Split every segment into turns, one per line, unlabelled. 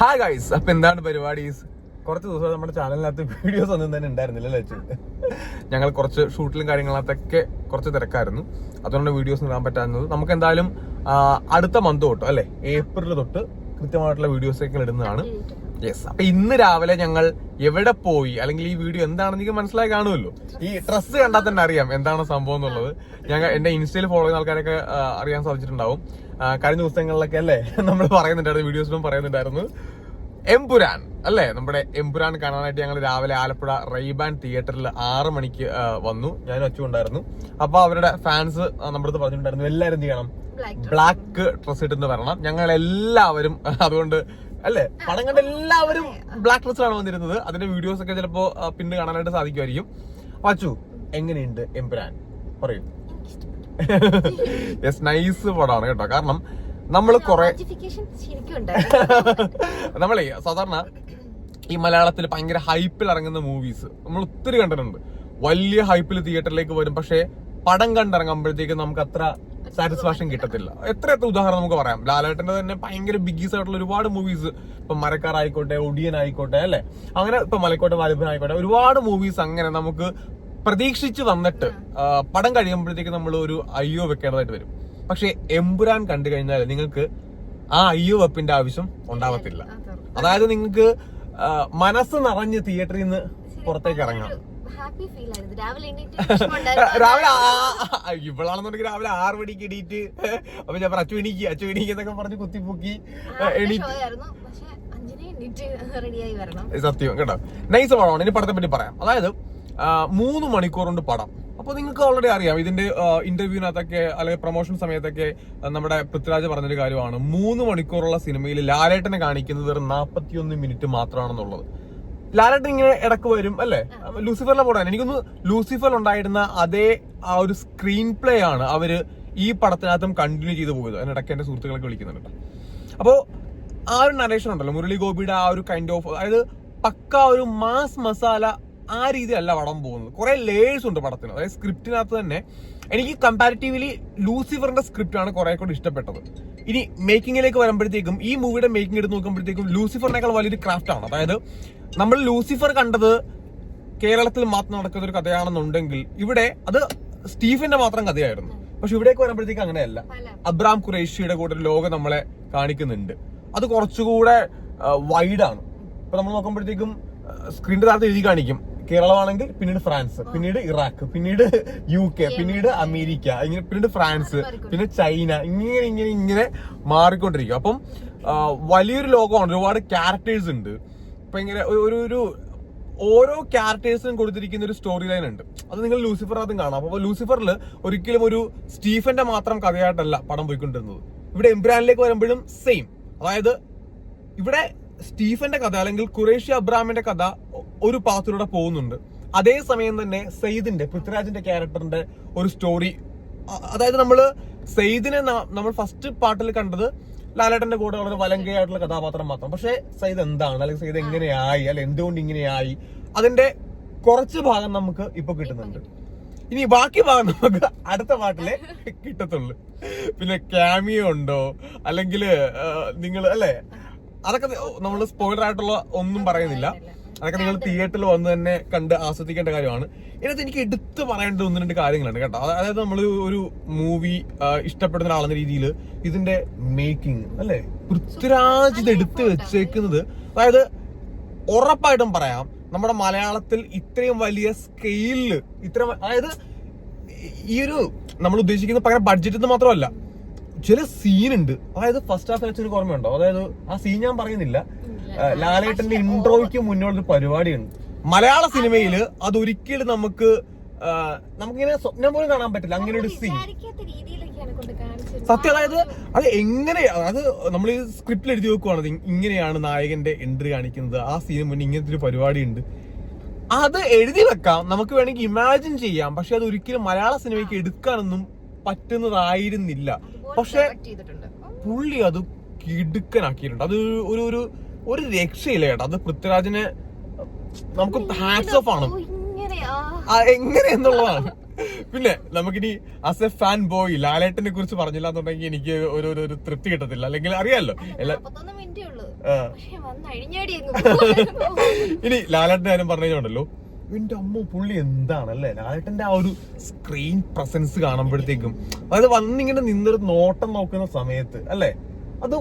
Hi guys അപ്പൊ എന്താണ് പരിപാടി? കുറച്ച് ദിവസം നമ്മുടെ ചാനലിനകത്ത് വീഡിയോസ് ഒന്നും തന്നെ ഉണ്ടായിരുന്നില്ല ലച്ചു ഞങ്ങൾ കുറച്ച് ഷൂട്ടിലും കാര്യങ്ങളകത്തൊക്കെ കുറച്ച് തിരക്കായിരുന്നു. അതുകൊണ്ട് വീഡിയോസ് ഇടാൻ പറ്റാത്തത് നമുക്ക് എന്തായാലും അടുത്ത മന്ത് തൊട്ട് അല്ലെ? ഏപ്രിൽ തൊട്ട് കൃത്യമായിട്ടുള്ള വീഡിയോസ് ഒക്കെ ഇടുന്നതാണ്. യെസ് അപ്പൊ ഇന്ന് രാവിലെ ഞങ്ങൾ എവിടെ പോയി? അല്ലെങ്കിൽ ഈ വീഡിയോ എന്താണെന്ന് എനിക്ക് മനസ്സിലായി കാണുമല്ലോ. ഈ ഡ്രസ്സ് കണ്ടാൽ തന്നെ അറിയാം എന്താണ് സംഭവം എന്നുള്ളത്. ഞങ്ങൾ എന്റെ ഇൻസ്റ്റയിൽ ഫോളോ ചെയ്യുന്ന ആൾക്കാരൊക്കെ അറിയാൻ സാധിച്ചിട്ടുണ്ടാവും. കഴിഞ്ഞ ദിവസങ്ങളിലൊക്കെ അല്ലേ? നമ്മൾ പറയുന്നുണ്ടായിരുന്നു വീഡിയോസിലും പറയുന്നുണ്ടായിരുന്നു. എംപുരാൻ അല്ലേ? നമ്മുടെ എംപുരാൻ കാണാനായിട്ട് ഞങ്ങൾ രാവിലെ ആലപ്പുഴ റൈബാൻ തിയേറ്ററിൽ ആറ് മണിക്ക് വന്നു. ഞാൻ ഉണ്ടായിരുന്നു. അപ്പൊ അവരുടെ ഫാൻസ് നമ്മുടെ അടുത്ത് പറഞ്ഞിട്ടുണ്ടായിരുന്നു എല്ലാവരും എന്ത് ചെയ്യണം? ബ്ലാക്ക് ഡ്രസ് ഇട്ടിട്ട് വരണം. ഞങ്ങൾ എല്ലാവരും അതുകൊണ്ട് അല്ലേ? പടം കണ്ട എല്ലാവരും ബ്ലാക്ക് ഡ്രസ്സിലാണ് വന്നിരുന്നത്. അതിന്റെ വീഡിയോസ് ഒക്കെ ചിലപ്പോ പിന്നെ കാണാനായിട്ട് സാധിക്കുമായിരിക്കും. അച്ചു എങ്ങനെയുണ്ട് എംപുരാൻ? പറയൂ. യെസ് നൈസ് പടമാണ് കേട്ടോ. കാരണം നമ്മൾ കുറെ നമ്മളെ സാധാരണ ഈ മലയാളത്തിൽ ഭയങ്കര ഹൈപ്പിൽ ഇറങ്ങുന്ന മൂവീസ് നമ്മൾ ഒത്തിരി കണ്ടിട്ടുണ്ട്. വലിയ ഹൈപ്പിൽ തിയേറ്ററിലേക്ക് വരും. പക്ഷേ പടം കണ്ടിറങ്ങുമ്പോഴത്തേക്ക് നമുക്ക് അത്ര സാറ്റിസ്ഫാക്ഷൻ കിട്ടത്തില്ല. എത്ര എത്ര ഉദാഹരണം നമുക്ക് പറയാം. ലാലേട്ടന്റെ തന്നെ ഭയങ്കര ബിഗ്ഗീസ് ആയിട്ടുള്ള ഒരുപാട് മൂവീസ് ഇപ്പൊ മരക്കാർ ആയിക്കോട്ടെ ഒടിയൻ ആയിക്കോട്ടെ അല്ലെ? അങ്ങനെ ഇപ്പൊ മലക്കോട്ടെ വാലിബൻ ആയിക്കോട്ടെ ഒരുപാട് മൂവീസ് അങ്ങനെ നമുക്ക് പ്രതീക്ഷിച്ച് വന്നിട്ട് പടം കഴിയുമ്പോഴത്തേക്ക് നമ്മൾ ഒരു അയ്യോ വെക്കേണ്ടതായിട്ട് വരും. പക്ഷെ എമ്പുരാൻ കണ്ടു കഴിഞ്ഞാൽ നിങ്ങൾക്ക് ആ അയ്യോ വെപ്പിന്റെ ആവശ്യം ഉണ്ടാവത്തില്ല. അതായത് നിങ്ങൾക്ക് മനസ്സ് നിറഞ്ഞ് തിയേറ്ററിൽ നിന്ന് പുറത്തേക്ക് ഇറങ്ങാം.
രാവിലെ
ഇവളാണെന്നുണ്ടെങ്കിൽ രാവിലെ ആറ് മണിക്ക് എണീറ്റ് അപ്പൊ ഞാൻ പറഞ്ഞു, അച്ചു എണീക്ക് അച്ചു എണീക്ക് എന്നൊക്കെ പറഞ്ഞ് കുത്തിപ്പൊക്കി എണീറ്റ്. സത്യം കേട്ടോ. നൈസ് പടമാണ്. ഇനി പടത്തെ പറ്റി പറയാം. അതായത് മൂന്ന് മണിക്കൂർ പടം. അപ്പൊ നിങ്ങൾക്ക് ഓൾറെഡി അറിയാം ഇതിന്റെ ഇന്റർവ്യൂവിനകത്തൊക്കെ അല്ലെങ്കിൽ പ്രൊമോഷൻ സമയത്തൊക്കെ നമ്മുടെ പൃഥ്വിരാജ് പറഞ്ഞൊരു കാര്യമാണ്. മൂന്ന് മണിക്കൂറുള്ള സിനിമയിൽ ലാലേട്ടനെ കാണിക്കുന്നത് വെറും നാൽപ്പത്തിയൊന്ന് മിനിറ്റ് മാത്രമാണെന്നുള്ളത്. ലാലേട്ടൻ ഇങ്ങനെ ഇടയ്ക്ക് വരും അല്ലേ? ലൂസിഫറിലെ പടം എനിക്കൊന്ന് ലൂസിഫർ ഉണ്ടായിരുന്ന അതേ ആ ഒരു സ്ക്രീൻ പ്ലേ ആണ് അവർ ഈ പടത്തിനകത്തും കണ്ടിന്യൂ ചെയ്തു പോയത്. അതിനിടയ്ക്ക് എന്റെ സുഹൃത്തുക്കളൊക്കെ വിളിക്കുന്നുണ്ട് അപ്പോൾ അപ്പോ ആ ഒരു നരേഷൻ ഉണ്ടല്ലോ മുരളി ഗോപിയുടെ ആ ഒരു കൈൻഡ് ഓഫ് അതായത് പക്ക ഒരു മാസ് മസാല ആ രീതിയിലല്ല പടം പോകുന്നത്. കുറെ ലേഴ്സ് ഉണ്ട് പടത്തിന്. അതായത് സ്ക്രിപ്റ്റിനകത്ത് തന്നെ എനിക്ക് കമ്പാരിറ്റീവ്ലി ലൂസിഫറിന്റെ സ്ക്രിപ്റ്റ് ആണ് കുറെ കൂടി ഇഷ്ടപ്പെട്ടത്. ഇനി മേക്കിങ്ങിലേക്ക് വരുമ്പോഴത്തേക്കും ഈ മൂവിയുടെ മേക്കിംഗ് എടുത്ത് നോക്കുമ്പോഴത്തേക്കും ലൂസിഫറിനേക്കാൾ വലിയൊരു ക്രാഫ്റ്റ് ആണ്. അതായത് നമ്മൾ ലൂസിഫർ കണ്ടത് കേരളത്തിൽ മാത്രം നടക്കുന്ന ഒരു കഥയാണെന്നുണ്ടെങ്കിൽ ഇവിടെ അത് സ്റ്റീഫിന്റെ മാത്രം കഥയായിരുന്നു. പക്ഷെ ഇവിടേക്ക് വരുമ്പോഴത്തേക്ക് അങ്ങനെയല്ല. അബ്രാം ഖുറേഷിയുടെ കൂടെ ഒരു ലോകം നമ്മളെ കാണിക്കുന്നുണ്ട്. അത് കുറച്ചുകൂടെ വൈഡാണ് ഇപ്പൊ നമ്മൾ നോക്കുമ്പോഴത്തേക്കും സ്ക്രീനിന്റെ താഴത്ത് എഴുതി കാണിക്കും. കേരളമാണെങ്കിൽ പിന്നീട് ഫ്രാൻസ് പിന്നീട് ഇറാഖ് പിന്നീട് യു കെ പിന്നീട് അമേരിക്ക ഇങ്ങനെ പിന്നീട് ഫ്രാൻസ് പിന്നെ ചൈന ഇങ്ങനെ ഇങ്ങനെ ഇങ്ങനെ മാറിക്കൊണ്ടിരിക്കും. അപ്പം വലിയൊരു ലോകമാണ് ഒരുപാട് ക്യാരക്ടേഴ്സ് ഉണ്ട്. ഇപ്പൊ ഇങ്ങനെ ഒരു- ഒരു ഓരോ ക്യാരക്ടേഴ്സിനും കൊടുത്തിരിക്കുന്ന ഒരു സ്റ്റോറി ലൈൻ ഉണ്ട്. അത് നിങ്ങൾ ലൂസിഫർ ലൂസിഫറിനകത്തും കാണാം. അപ്പൊ ലൂസിഫറിൽ ഒരിക്കലും ഒരു സ്റ്റീഫന്റെ മാത്രം കഥയായിട്ടല്ല പടം പോയിക്കൊണ്ടിരുന്നത്. ഇവിടെ എംബ്രാനിലേക്ക് വരുമ്പോഴും സെയിം അതായത് ഇവിടെ സ്റ്റീഫന്റെ കഥ അല്ലെങ്കിൽ കുറേഷ്യ അബ്രാമിന്റെ കഥ ഒരു പാത്തിലൂടെ പോകുന്നുണ്ട്. അതേസമയം തന്നെ സെയ്ദിന്റെ പൃഥ്വിരാജിന്റെ ക്യാരക്ടറിന്റെ ഒരു സ്റ്റോറി അതായത് നമ്മൾ സെയ്ദിനെ നമ്മൾ ഫസ്റ്റ് പാട്ടിൽ കണ്ടത് ലാലേട്ടന്റെ കൂടെ വളരെ വലങ്കയായിട്ടുള്ള കഥാപാത്രം മാത്രം. പക്ഷേ സയ്യിദ് എന്താണ്? അല്ലെങ്കിൽ സയ്യിദ് എങ്ങനെയായി? അല്ലെ എന്തുകൊണ്ട് ഇങ്ങനെയായി? അതിന്റെ കുറച്ച് ഭാഗം നമുക്ക് ഇപ്പൊ കിട്ടുന്നുണ്ട്. ഇനി ബാക്കി ഭാഗം നമുക്ക് അടുത്ത പാട്ടിലെ കിട്ടത്തുള്ളൂ. പിന്നെ ക്യാമിയോ ഉണ്ടോ? അല്ലെങ്കിൽ നിങ്ങൾ അല്ലെ? അതൊക്കെ നമ്മൾ സ്പോയിലർ ആയിട്ടുള്ള ഒന്നും പറയുന്നില്ല. അതൊക്കെ നിങ്ങൾ തിയേറ്ററിൽ വന്ന് തന്നെ കണ്ട് ആസ്വദിക്കേണ്ട കാര്യമാണ്. ഇതിനകത്ത് എനിക്ക് എടുത്തു പറയേണ്ട ഒന്ന് രണ്ട് കാര്യങ്ങളുണ്ട് കേട്ടോ. അതായത് നമ്മൾ ഒരു മൂവി ഇഷ്ടപ്പെടുന്ന ആളെന്ന രീതിയിൽ ഇതിന്റെ മേക്കിംഗ് അല്ലെ? പൃഥ്വിരാജ് ഇത് എടുത്ത് വെച്ചേക്കുന്നത്. അതായത് ഉറപ്പായിട്ടും പറയാം നമ്മുടെ മലയാളത്തിൽ ഇത്രയും വലിയ സ്കെയിലിൽ ഇത്ര അതായത് ഈ ഒരു നമ്മൾ ഉദ്ദേശിക്കുന്ന പകരം ബഡ്ജറ്റ് മാത്രമല്ല ചില സീൻ ഉണ്ട്. അതായത് ഫസ്റ്റ് ഹാഫ് വെച്ചൊരു ഓർമ്മയുണ്ടോ അതായത് ആ സീൻ ഞാൻ പറയുന്നില്ല. ലാലേട്ടന്റെ ഇൻട്രോയ്ക്ക് മുന്നോട്ടൊരു പരിപാടിയുണ്ട്. മലയാള സിനിമയിൽ അതൊരിക്കലും നമുക്ക് നമുക്കിങ്ങനെ സ്വപ്നം പോലും കാണാൻ പറ്റില്ല. അങ്ങനെ ഒരു സീൻ സത്യം അതായത് അത് എങ്ങനെ അത് നമ്മൾ ഈ സ്ക്രിപ്റ്റിൽ എഴുതി വെക്കുവാണ്. ഇങ്ങനെയാണ് നായകന്റെ എൻട്രി കാണിക്കുന്നത്. ആ സീന് മുന്നേ ഇങ്ങനത്തെ ഒരു പരിപാടി ഉണ്ട് അത് എഴുതി വെക്കാം. നമുക്ക് വേണമെങ്കിൽ ഇമാജിൻ ചെയ്യാം. പക്ഷെ അത് ഒരിക്കലും മലയാള സിനിമയ്ക്ക് എടുക്കാനൊന്നും പറ്റുന്നതായിരുന്നില്ല. പക്ഷെ പുള്ളി അത് കിടുക്കനാക്കിയിട്ടുണ്ട്. അത് ഒരു- ഒരു ഒരു രക്ഷയില്ല കേട്ടോ. അത് പൃഥ്വിരാജിനെ നമുക്ക് ഹാറ്റ്സ് ഓഫ് ആണ്. എങ്ങനെ എന്നുള്ളതാണ്. പിന്നെ നമുക്കിനി ആസ് എ ഫാൻ ബോയ് ലാലേട്ടനെ കുറിച്ച് പറഞ്ഞില്ല എന്നുണ്ടെങ്കിൽ എനിക്ക് ഒരു ഒരു- തൃപ്തി കിട്ടത്തില്ല. അല്ലെങ്കിൽ അറിയാലോ. ഇനി ലാലേട്ടന്റെ കാര്യം പറഞ്ഞു കഴിഞ്ഞുണ്ടല്ലോ എന്റെ അമ്മ പുള്ളി എന്താണല്ലേ? ലാലേട്ടന്റെ ആ ഒരു സ്ക്രീൻ പ്രസൻസ് കാണുമ്പോഴത്തേക്കും അതായത് വന്നിങ്ങനെ നിന്നൊരു നോട്ടം നോക്കുന്ന സമയത്ത് അല്ലേ? അത്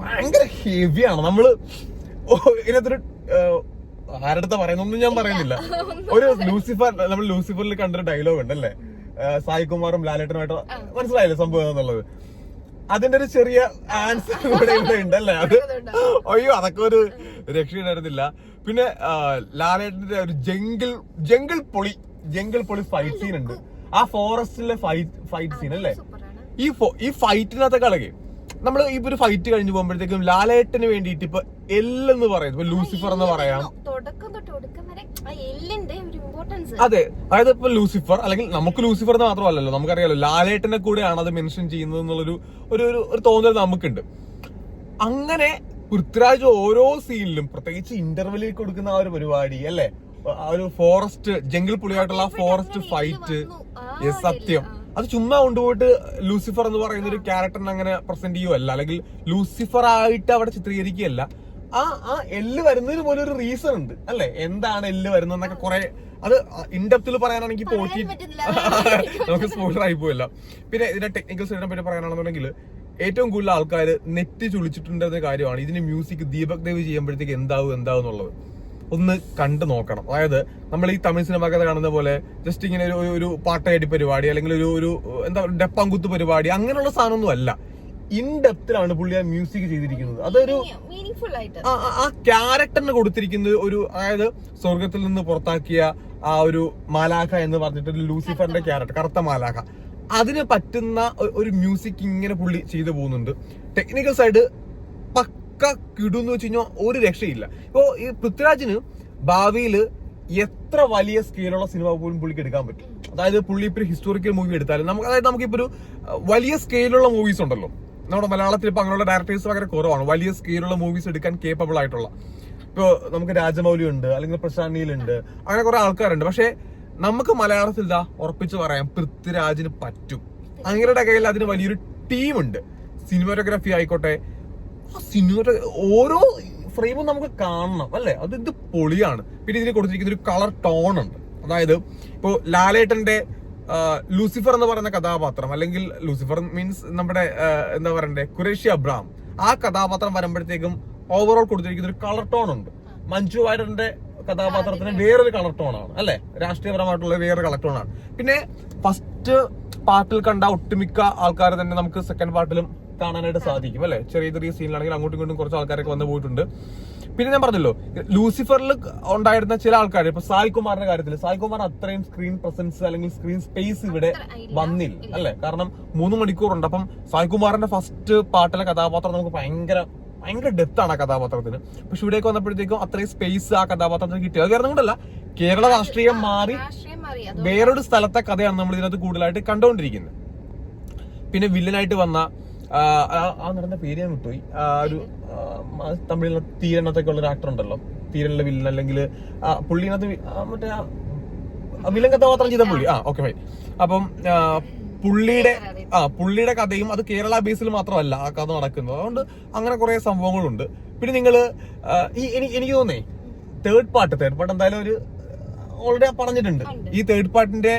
ഭയങ്കര ഹെവിയാണ് നമ്മൾ ഇതിനകത്തൊരു ആരടുത്ത പറയുന്നൊന്നും ഞാൻ പറയുന്നില്ല. ഒരു ലൂസിഫർ നമ്മൾ ലൂസിഫറിൽ കണ്ടൊരു ഡയലോഗ് ഉണ്ട് അല്ലേ ഏഹ്, സായികുമാറും ലാലേട്ടനുമായിട്ട് മനസ്സിലായില്ലേ സംഭവം എന്നുള്ളത്? അതിന്റെ ഒരു ചെറിയ ആൻസർ കൂടെ ഇവിടെ ഉണ്ടല്ലേ? അത് അയ്യോ അതൊക്കെ ഒരു രക്ഷയുണ്ടായിരുന്നില്ല. പിന്നെ ലാലേട്ടന്റെ ഒരു ജംഗിൾ ജംഗിൾ പൊളി ജംഗിൾ പൊളി ഫൈറ്റ് സീൻ ഉണ്ട്. ആ ഫോറസ്റ്റിലെ ഫൈറ്റ് ഫൈറ്റ് സീൻ അല്ലേ? ഈ ഈ ഫൈറ്റിനകത്തെ കളകെ. നമ്മൾ ഇപ്പൊ ഒരു ഫൈറ്റ് കഴിഞ്ഞു പോകുമ്പോഴത്തേക്കും ലാലേട്ടന് വേണ്ടിയിട്ട് ഇപ്പൊ എല്ലെന്ന് പറയുന്നത് ഇപ്പൊ ലൂസിഫർ എന്ന് പറയാം
തുടക്കം തൊട്ട് ഒടുക്കം വരെ ആ എല്ലിന്റെ ഒരു ഇമ്പോർട്ടൻസ്
അതെ അതായത് ഇപ്പൊ ലൂസിഫർ അല്ലെങ്കിൽ നമുക്ക് ലൂസിഫർ എന്ന് മാത്രമല്ലല്ലോ നമുക്കറിയാലോ ലാലേട്ടനെ കൂടെയാണ് അത് മെൻഷൻ ചെയ്യുന്നത് എന്നുള്ളൊരു ഒരു ഒരു- ഒരു തോന്നൽ നമുക്കുണ്ട്. അങ്ങനെ പൃഥ്വിരാജ് ഓരോ സീനിലും പ്രത്യേകിച്ച് ഇന്റർവെല്ലിൽ കൊടുക്കുന്ന ആ ഒരു പരിപാടി അല്ലേ? ആ ഒരു ഫോറസ്റ്റ് ജംഗിൾ പുളിയായിട്ടുള്ള ആ ഫോറസ്റ്റ് ഫൈറ്റ് സത്യം. അത് ചുമ്മാ കൊണ്ടുപോയിട്ട് ലൂസിഫർ എന്ന് പറയുന്ന ഒരു ക്യാരക്ടറിനെ അങ്ങനെ പ്രസന്റ് ചെയ്യുവല്ല അല്ലെങ്കിൽ ലൂസിഫർ ആയിട്ട് അവിടെ ചിത്രീകരിക്കുകയല്ല. ആ ആ എല്ല് വരുന്നതിന് പോലും ഒരു റീസൺ ഉണ്ട്. അല്ലെ? എന്താണ് എല്ല് വരുന്നതെന്നൊക്കെ കുറെ അത് ഇൻഡെപ്തിൽ പറയാനാണെങ്കിൽ പോറ്റി നമുക്ക് സ്പോയിലർ ആയി പോയില്ല. പിന്നെ ഇതിന്റെ ടെക്നിക്കൽ സൈഡിനെ പറ്റി പറയാനാണെന്നുണ്ടെങ്കിൽ ഏറ്റവും കൂടുതൽ ആൾക്കാർ നെറ്റ് ചുളിച്ചിട്ടുണ്ടെന്ന കാര്യമാണ് ഇതിന് മ്യൂസിക് ദീപക് ദേവ് ചെയ്യുമ്പോഴത്തേക്ക് എന്താവും എന്താവും എന്നുള്ളത് ഒന്ന് കണ്ടു നോക്കണം. അതായത് നമ്മൾ ഈ തമിഴ് സിനിമക്കഥ കാണുന്ന പോലെ ജസ്റ്റ് ഇങ്ങനെ ഒരു ഒരു പാട്ടയടി പരിപാടി അല്ലെങ്കിൽ ഒരു ഒരു എന്താ ഡെപ്പാങ്കുത്ത് പരിപാടി അങ്ങനെയുള്ള സാധനമൊന്നും അല്ല. ഇൻ ഡെപ്തിലാണ് പുള്ളി ആ മ്യൂസിക് ചെയ്തിരിക്കുന്നത്. അതൊരു ആ ക്യാരക്ടറിന് കൊടുത്തിരിക്കുന്നത് ഒരു അതായത് സ്വർഗത്തിൽ നിന്ന് പുറത്താക്കിയ ആ ഒരു മാലാഖ എന്ന് പറഞ്ഞിട്ട് ലൂസിഫറിന്റെ ക്യാരക്ടർ കറുത്ത മാലാഖ. അതിന് പറ്റുന്ന ഒരു മ്യൂസിക് ഇങ്ങനെ പുള്ളി ചെയ്തു പോകുന്നുണ്ട്. ടെക്നിക്കൽ സൈഡ് പക്ക കിടുന്ന് വെച്ച് കഴിഞ്ഞാൽ ഒരു രക്ഷയില്ല. ഇപ്പോ ഈ പൃഥ്വിരാജിന് ഭാവിയിൽ എത്ര വലിയ സ്കെയിലുള്ള സിനിമ പോലും പുള്ളിക്ക് എടുക്കാൻ പറ്റും. അതായത് പുള്ളി ഇപ്പൊ ഹിസ്റ്റോറിക്കൽ മൂവി എടുത്താലും നമുക്ക് അതായത് നമുക്കിപ്പോ ഒരു വലിയ സ്കെയിലുള്ള മൂവീസ് ഉണ്ടല്ലോ. നമ്മുടെ മലയാളത്തിൽ ഇപ്പൊ അങ്ങനെയുള്ള ഡയറക്ടേഴ്സ് വളരെ കുറവാണ്. വലിയ സ്കെയിലുള്ള മൂവീസ് എടുക്കാൻ കേപ്പബിൾ ആയിട്ടുള്ള. ഇപ്പൊ നമുക്ക് രാജമൗലി ഉണ്ട് അല്ലെങ്കിൽ പ്രശാന്ത് നീൽ ഉണ്ട് അങ്ങനെ കുറെ ആൾക്കാരുണ്ട്. പക്ഷേ നമുക്ക് മലയാളത്തിൽ ഇതാ ഉറപ്പിച്ച് പറയാം പൃഥ്വിരാജിന് പറ്റും. അങ്ങയുടെ കയ്യിൽ അതിന് വലിയൊരു ടീമുണ്ട് സിനിമാറ്റോഗ്രാഫി ആയിക്കോട്ടെ ആ സിനിമ ഓരോ ഫ്രെയിമും നമുക്ക് കാണണം അല്ലേ? അത് ഇത് പൊളിയാണ്. പിന്നെ ഇതിന് കൊടുത്തിരിക്കുന്ന ഒരു കളർ ടോൺ ഉണ്ട്. അതായത് ഇപ്പോ ലാലേട്ടന്റെ ലൂസിഫർ എന്ന് പറയുന്ന കഥാപാത്രം അല്ലെങ്കിൽ ലൂസിഫർ മീൻസ് നമ്മുടെ എന്താ പറയണ്ടേ കുറേഷ്യ അബ്രാം ആ കഥാപാത്രം വരുമ്പോഴത്തേക്കും ഓവറോൾ കൊടുത്തിരിക്കുന്ന ഒരു കളർ ടോൺ ഉണ്ട്. മഞ്ജു വാര്യറിന്റെ കഥാപാത്രത്തിന് വേറൊരു കളർ ടോൺ ആണ് അല്ലെ? രാഷ്ട്രീയപരമായിട്ടുള്ള വേറൊരു കളർ ടോൺ ആണ്. പിന്നെ ഫസ്റ്റ് പാർട്ടിൽ കണ്ട ഒട്ടുമിക്ക ആൾക്കാരെ തന്നെ നമുക്ക് സെക്കൻഡ് പാർട്ടിലും കാണാനായിട്ട് സാധിക്കും അല്ലെ? ചെറിയ ചെറിയ സീനിലാണെങ്കിൽ അങ്ങോട്ടും ഇങ്ങോട്ടും കുറച്ച് ആൾക്കാരൊക്കെ വന്നു പോയിട്ടുണ്ട്. പിന്നെ ഞാൻ പറഞ്ഞല്ലോ ലൂസിഫറിൽ ഉണ്ടായിരുന്ന ചില ആൾക്കാർ ഇപ്പൊ സായ് കുമാറിന്റെ കാര്യത്തിൽ സായ് കുമാർ അത്രയും സ്ക്രീൻ പ്രസൻസ് അല്ലെങ്കിൽ സ്ക്രീൻ സ്പേസ് ഇവിടെ വന്നില്ല അല്ലെ? കാരണം മൂന്ന് മണിക്കൂറുണ്ട്. അപ്പം സായ് കുമാറിന്റെ ഫസ്റ്റ് പാട്ടിലെ കഥാപാത്രം നമുക്ക് ഭയങ്കര ഭയങ്കര ഡെപ്ത് ആണ് ആ കഥാപാത്രത്തിന്. പക്ഷെ ഇവിടേക്ക് വന്നപ്പോഴത്തേക്കും അത്രയും സ്പേസ് ആ കഥാപാത്രത്തിന് കിട്ടിയത് കാരണം കൊണ്ടല്ല കേരള രാഷ്ട്രീയം മാറി വേറൊരു സ്ഥലത്തെ കഥയാണ് നമ്മൾ ഇതിനകത്ത് കൂടുതലായിട്ട് കണ്ടുകൊണ്ടിരിക്കുന്നത്. പിന്നെ വില്ലനായിട്ട് വന്ന ആ, നടന്ന പേര് ഞാൻ വിട്ടുപോയി. ആ, ഒരു തമിഴിലെ തീരണത്തൊക്കെ ഉള്ള ഒരു ആക്ടർ ഉണ്ടല്ലോ. തീരണിലെ വില്ലൻ അല്ലെങ്കിൽ പുള്ളിനകത്ത് മറ്റേ വില്ലൻ കഥാപാത്രം ചെയ്ത പുള്ളി. ആ ഓക്കെ ഫൈൻ അപ്പം പുള്ളിയുടെ ആ പുള്ളിയുടെ കഥയും അത് കേരള ബേസിൽ മാത്രമല്ല ആ കഥ നടക്കുന്നത്. അതുകൊണ്ട് അങ്ങനെ കുറെ സംഭവങ്ങളുണ്ട്. പിന്നെ നിങ്ങൾ ഈ എനിക്ക് തോന്നേ തേർഡ് പാർട്ട് തേർഡ് പാർട്ട് എന്തായാലും ഒരു ഓൾറെഡി പറഞ്ഞിട്ടുണ്ട്. ഈ തേർഡ് പാർട്ടിന്റെ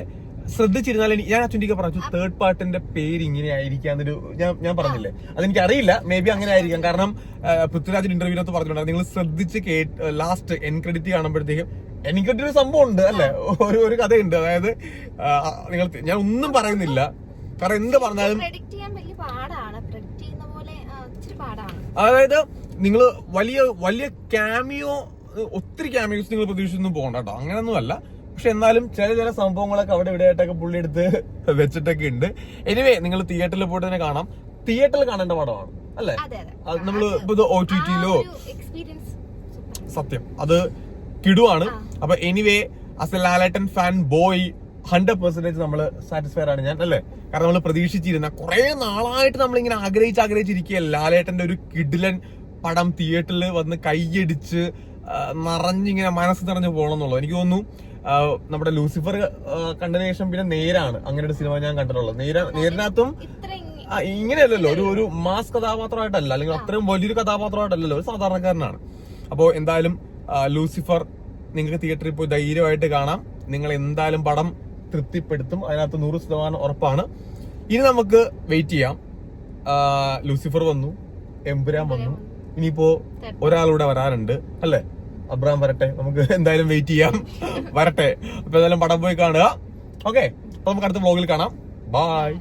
ശ്രദ്ധിച്ചിരുന്നാൽ ഞാൻ അച്ഛന്റെ പറഞ്ഞു തേർഡ് പാർട്ടിന്റെ പേര് ഇങ്ങനെ ആയിരിക്കാന്നൊരു ഞാൻ ഞാൻ പറഞ്ഞില്ലേ? അതെനിക്ക് അറിയില്ല മേ ബി അങ്ങനെ ആയിരിക്കാം. കാരണം ആ, പൃഥ്വിരാജ് ഇന്റർവ്യൂവിനകത്ത് പറഞ്ഞിട്ടുണ്ട്. നിങ്ങൾ ശ്രദ്ധിച്ച് കേട്ട് ലാസ്റ്റ് എൻ ക്രെഡിറ്റ് കാണുമ്പോഴത്തേക്കും എനിക്കൊരു സംഭവം ഉണ്ട് അല്ലെ? ഒരു ഒരു കഥയുണ്ട്. അതായത് നിങ്ങൾ ഞാൻ ഒന്നും പറയുന്നില്ല. കാരണം എന്ത് പറഞ്ഞാലും അതായത് നിങ്ങൾ വലിയ വലിയ ക്യാമിയോ ഒത്തിരി ക്യാമിയോസ് നിങ്ങൾ പ്രതീക്ഷിച്ചൊന്നും പോകണ്ട കേട്ടോ. അങ്ങനെയൊന്നും അല്ല. പക്ഷെ എന്നാലും ചില ചില സംഭവങ്ങളൊക്കെ അവിടെ ഇവിടെ ആയിട്ടൊക്കെ പുള്ളി എടുത്ത് വെച്ചിട്ടൊക്കെ ഉണ്ട്. എനിവേ നിങ്ങൾ തിയേറ്ററിൽ പോയിട്ട് തന്നെ കാണാം. തിയേറ്ററിൽ കാണേണ്ട പടമാണ് അല്ലേ? നമ്മൾ ഇപ്പൊ ഒ ടി ടിയിലോ സത്യം. അത് കിടുവാണ്. അപ്പൊ എനിവേ അസൽ എ ലാലേട്ടൻ ഫാൻ ബോയ് ഹൺഡ്രഡ് പെർസെന്റേജ് നമ്മൾ സാറ്റിസ്ഫൈഡ് ആണ് ഞാൻ അല്ലേ? കാരണം നമ്മൾ പ്രതീക്ഷിച്ചിരുന്ന കുറെ നാളായിട്ട് നമ്മൾ ഇങ്ങനെ ആഗ്രഹിച്ച് ആഗ്രഹിച്ചിരിക്കുക ലാലേട്ടന്റെ ഒരു കിഡിലൻ പടം തിയേറ്ററിൽ വന്ന് കൈയടിച്ച് നിറഞ്ഞിങ്ങനെ മനസ്സ് നിറഞ്ഞു പോകണം എന്നുള്ളത് എനിക്ക് തോന്നുന്നു നമ്മുടെ ലൂസിഫർ കണ്ടതിന് ശേഷം പിന്നെ നേരാണ്. അങ്ങനെ ഒരു സിനിമ ഞാൻ കണ്ടിട്ടുള്ളത്. നേര നേരിനകത്തും ഇങ്ങനെയല്ലല്ലോ. ഒരു ഒരു മാസ് കഥാപാത്രമായിട്ടല്ല. അല്ലെങ്കിൽ അത്രയും വലിയൊരു കഥാപാത്രമായിട്ടല്ലല്ലോ. ഒരു സാധാരണക്കാരനാണ്. അപ്പോൾ എന്തായാലും ലൂസിഫർ നിങ്ങൾക്ക് തിയേറ്ററിൽ പോയി ധൈര്യമായിട്ട് കാണാം. നിങ്ങൾ എന്തായാലും പടം തൃപ്തിപ്പെടുത്തും. അതിനകത്ത് നൂറ് ശതമാനം ഉറപ്പാണ്. ഇനി നമുക്ക് വെയിറ്റ് ചെയ്യാം. ലൂസിഫർ വന്നു. എംപുരാൻ വന്നു. ഇനിയിപ്പോ ഒരാളൂടെ വരാനുണ്ട്. അല്ലേ? അബ്രാം വരട്ടെ. നമുക്ക് എന്തായാലും വെയിറ്റ് ചെയ്യാം. വരട്ടെ. അപ്പൊ എന്തായാലും പടം പോയി കാണുക. ഓക്കെ അപ്പൊ നമുക്ക് അടുത്ത വ്ലോഗിൽ കാണാം. ബൈ